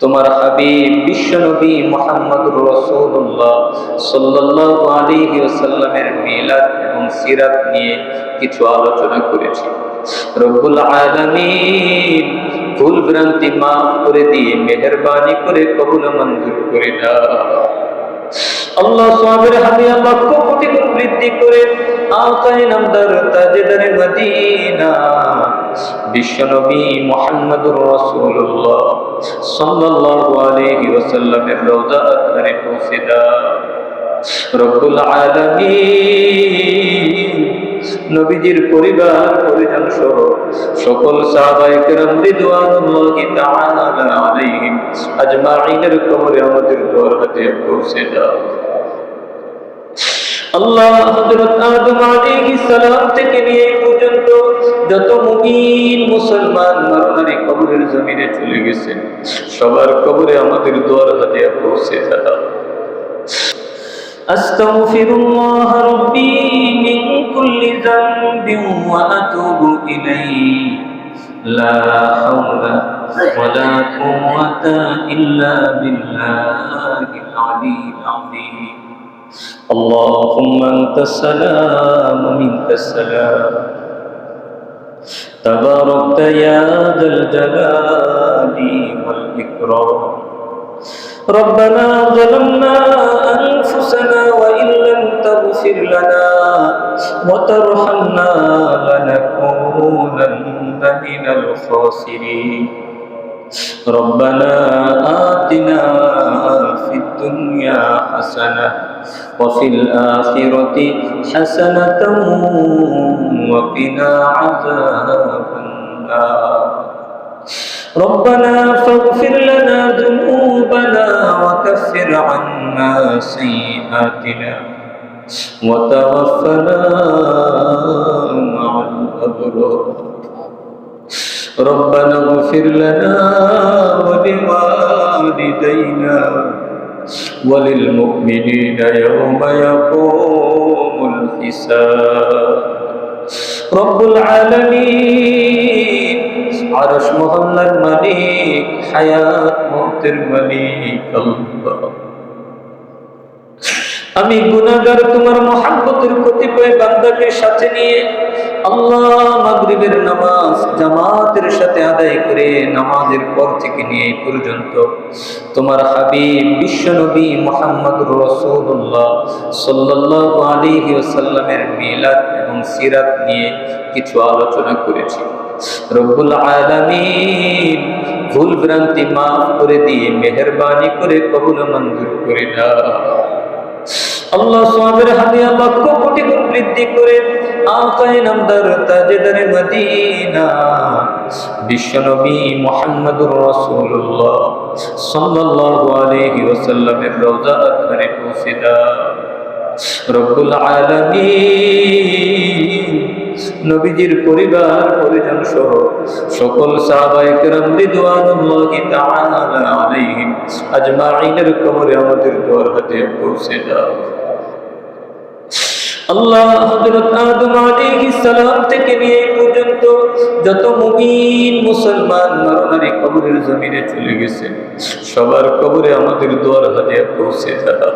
তোমার হাবিব বিশ্বনবী মোহাম্মদুর রসুল্লাহ সাল্লাহ আলী ওয়াসাল্লামের মিলাদ এবং সিরাত নিয়ে কিছু আলোচনা করেছি। রব্বুল আলমিন ভুল ভ্রান্তি মাফ করে দিয়ে মেহরবানি করে কবুল মঞ্জুর করে দাও। আল্লাহ সাহাবের হাদিয়া লক্ষ কোটি বৃদ্ধি করে মদিনা। বিশ্বনবী রওজা নবীজির পরিবার, পরিজন সহ সকল সাহাবায়ে কবরে আমাদের হাতে পৌঁছে দাও আল্লাহ হযরত আদম আলাইহিস সালাম থেকে নিয়ে পর্যন্ত যত মুমিন মুসলমান নরনারী কবরের জমিনে চলে গেছে, সবার কবরে আমাদের দোয়ার হাতিয়া পৌঁছে দাও। أستغفر الله ربي من كل ذنب وأتوب إليه لا حول ولا قوة إلا بالله العلي العظيم اللهم أنت السلام ومنك السلام. تباركت يا ذا الجلال والإكرام. ربنا ظلمنا أنفسنا وإن لم تغفر لنا وترحمنا لنكونن من الخاسرين. ربنا آتنا في الدنيا حسنة وفي الآخرة حسنة وقنا عذاب النار ربنا فاغفر لنا ذنوبنا وكفر عنا سيئاتنا وتوفنا مع الأبرار ربنا اغفر لنا ولوالدينا وللمؤمنين يوم يقوم الحساب. رب العالمين عرش مهلك مليك حياة مؤتر مليك الله. আমি গুনাহগার তোমার মহাব্বতের কতিপয় বান্দাকে সাথে নিয়ে আল্লাহ মাগরিবের নামাজ জামাতের সাথে আদায় করে নামাজের পর থেকে নিয়ে পর্যন্ত তোমার হাবিব বিশ্বনবী মোহাম্মদুর রাসূলুল্লাহ সাল্লাল্লাহু আলাইহি ওয়াসাল্লামের মিলাদ এবং সিরাত নিয়ে কিছু আলোচনা করেছি। রব্বুল আলামিন ভুল ভ্রান্তি মাফ করে দিয়ে মেহেরবানি করে কবুল মঞ্জুর করে দাও। আল্লাহ সোহাবের হাতে লক্ষ কোটি গুণ বৃদ্ধি করে আকাই নামদার পৌঁছে দাও রব্বুল আলামিন। নবীজির পরিবার, পরিজন সহ সকল তাআলা আলাইহিম কবরে আমাদের দোয়ার হাতে পৌঁছে দাও। আল্লাহ হযরত আদম আলাইহিস সালাম থেকে নিয়ে পর্যন্ত যত মুমিন, মুসলমান কবরের জমিনে চলে গেছে, সবার কবরে আমাদের দোয়ার হাতে পৌঁছে দাও।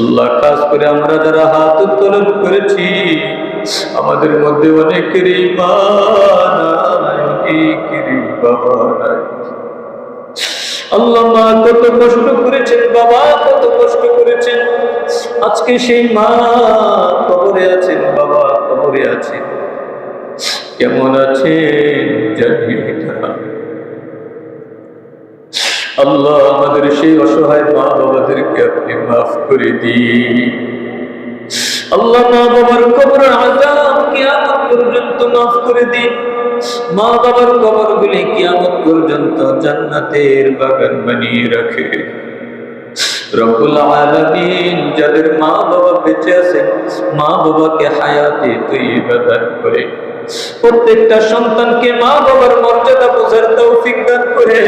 আল্লাহ কাজ করে আমরা যারা হাত উত্তোলন করেছি আমাদের মধ্যে নাই আল্লাহ মা কত কষ্ট করেছেন, বাবা কত কষ্ট করেছেন। আজকে সেই মা কবরে আছেন, বাবা কবরে আছেন। কেমন আছেন আল্লাহ আমাদের সেই অসহায় মা বাবাদেরকে আপনি মাফ করে দিন। আল্লাহ মা বাবার কবর মাফ করে দিন। মা বাবার কবর গুলি কিয়ামত পর্যন্ত জান্নাতের বাগান বানিয়ে রাখে। যাদের মা বাবা বেঁচে আছেন মা বাবাকে হায়াতে দান করে। প্রত্যেকটা সন্তানকে মা বাবার মর্যাদা বোঝার তৌফিক দান করে।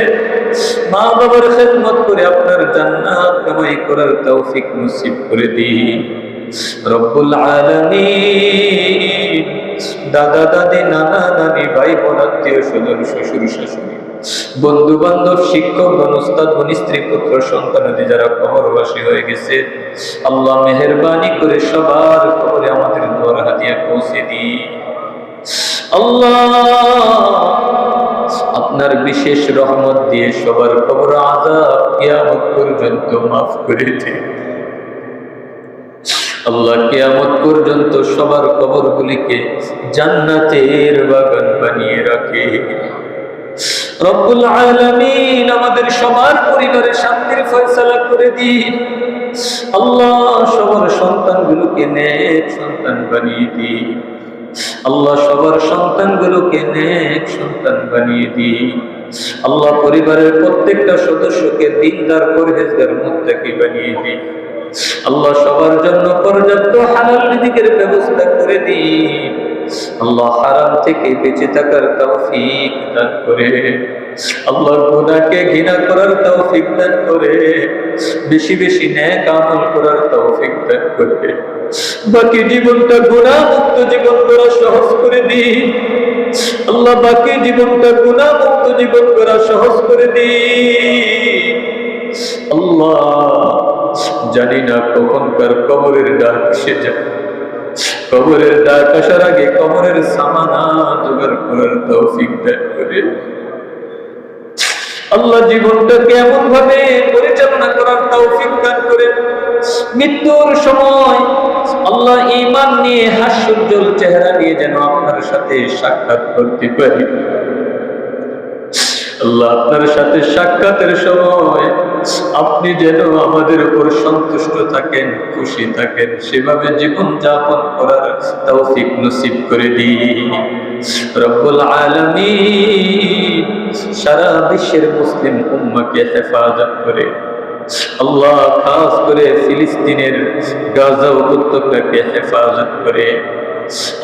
মা বাবার খেদমত করে আপনার জান্নাত কামাই করার তৌফিক নসিব করে দিন। রব্বুল আলামিন দাদা দাদি নানা নানি ভাই বোন, আত্মীয় স্বজন, শ্বশুর শাশুড়ি। বন্ধু বান্ধব শিক্ষক গণস্তাদ গণ স্ত্রী, পুত্র সন্তানাদি যারা কবরবাসী হয়ে গেছে, আল্লাহ মেহরবানি করে সবার কবরে আমাদের দোয়ার হাতিয়া পৌঁছে দিই। আল্লাহ আপনার বিশেষ রহমত দিয়ে সবার কবর আজাব পর্যন্ত মাফ করে দিন। আল্লাহ কিয়ামত পর্যন্ত সবার কবরগুলিকে জান্নাতের বাগান বানিয়ে রাখে। আমাদের সবার পরিবারে শান্তির ফয়সালা করে দিন। আল্লাহ সবার সন্তানগুলোকে নেক সন্তান বানিয়ে দিন। আল্লাহ সবার সন্তানগুলোকে নেক সন্তান বানিয়ে দিই আল্লাহ পরিবারের প্রত্যেকটা সদস্যকে দিনদার, পরহেজগার, মুত্তাকি বানিয়ে দিন। আল্লাহ সবার জন্য পর্যাপ্ত হালাল রিজিকের ব্যবস্থা করে দিন। আল্লাহ হারাম থেকে বেঁচে থাকার তৌফিক দান করে। আল্লাহ গুনাহকে ঘৃণা করার তৌফিক দান করে। বেশি বেশি ন্যাক আমল করার তৌফিক দান করে। বাকি জীবনটা গুনাহ মুক্ত জীবন করা সহজ করে দিন। আল্লাহ বাকি জীবনটা গুনাহ মুক্ত জীবন করা সহজ করে দিন। আল্লাহ, জানি না কখনকার কবরের ডাক এসে যায়। কবরের ডাক আসার আগে কবরের সামানা জোগাড় করার তৌফিক দান করে। আল্লাহ জীবনটাকে এমন ভাবে পরিচালনা করার তৌফিক দান করে। মৃত্যুর সময় আল্লাহ ইমান নিয়ে হাস্যোজ্জ্বল চেহারা নিয়ে যেন আপনার সাথে সাক্ষাৎ করতে পারি। আপনার সাথে সাক্ষাতের সময় আপনি যেন আমাদের উপর সন্তুষ্ট থাকেন, খুশি থাকেন, সেভাবে জীবন যাপন করার তৌফিক নসিব করে দিই রব্বুল আলামিন সারা বিশ্বের মুসলিম উম্মাকে হেফাজত করে, আল্লাহ খাস করে ফিলিস্তিনের গাজা উপত্যকাকে হেফাজত করে।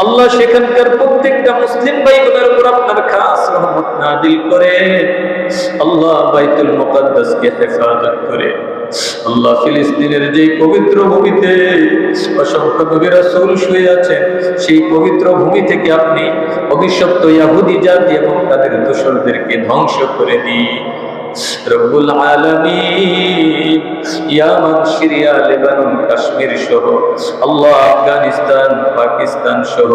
আল্লাহ সেখানকার প্রত্যেকটা মুসলিম ভাই বোনের উপর আপনার খাস রহমত নাজিল করে। আল্লাহ বাইতুল মুকাদ্দাসকে হেফাজত করে। আল্লাহ ফিলিস্তিনের যে পবিত্র ভূমিতে অসংখ্য নবী রাসূল শুয়ে আছেন, সেই পবিত্র ভূমি থেকে আপনি অভিশপ্ত ইয়াহুদি জাতি এবং তাদের দোসরদেরকে ধ্বংস করে দিন। রব্বুল আলামিন ইয়ামান সিরিয়া লেবানন, কাশ্মীর সহ, আল্লাহ আফগানিস্তান, পাকিস্তান সহ,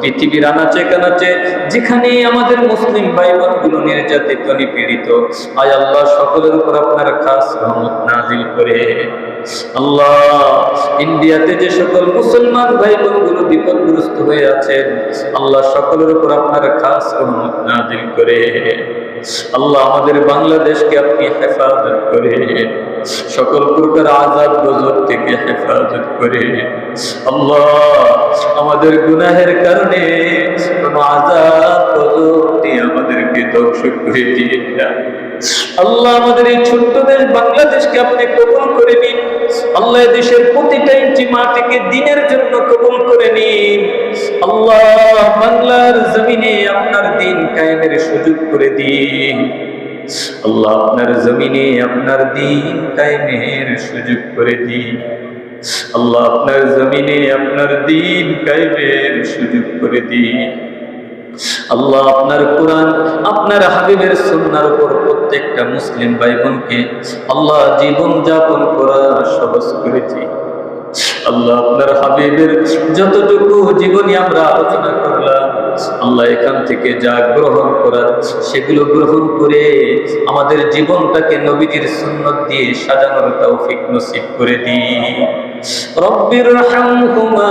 পৃথিবীর আনাচে কানাচে যেখানে আমাদের মুসলিম ভাই বোনগুলো নির্যাতিত, নিপীড়িত, আয় আল্লাহ, সকলের উপর আপনার খাস রহমত নাজিল করে। আল্লাহ, ইন্ডিয়াতে যে সকল মুসলমান ভাই বোনগুলো বিপদগ্রস্ত হয়ে আছেন, আল্লাহ সকলের উপর আপনার খাস রহমত নাজিল করে। আল্লাহ আমাদের বাংলাদেশকে আপনি হেফাজত করে, সকল প্রকার আজাদ গজব থেকে হেফাজত করে। আল্লাহ, আমাদের গুনাহের কারণে আজাদ গজব দিয়ে আমাদেরকে ধ্বংস করে দিয়ে আল্লাহ, আমাদের এই ছোট্ট দেশ বাংলাদেশকে আপনি কবুল করে নিন। আল্লাহ দেশের প্রতিটা ইঞ্চি মাটিকে দিনের জন্য কবুল করে নিন। আল্লাহ বাংলার জমিনে আপনার দিন কায়েমের সুযোগ করে দিন। আল্লাহ আপনার জমিনে আপনার দিন কায়েমের সুযোগ করে দিন। আল্লাহ আপনার জমিনে আপনার দিন কায়েমের সুযোগ করে দিন। আল্লাহ আপনার কোরআন, আপনার হাবিবের সুন্নার উপর প্রত্যেকটা মুসলিম ভাই বোনকে আল্লাহ জীবন যাপন করা সহজ করেছি। আল্লাহ আপনার হাবিবের যতটুকু জীবনী আমরা আলোচনা করলাম, আল্লাহ এখান থেকে যা গ্রহণ করার সেগুলো গ্রহণ করে আমাদের জীবনটাকে নবীজির সুন্নত দিয়ে সাজানোর তৌফিক নসিব করে দিই রব্বির হামহুমা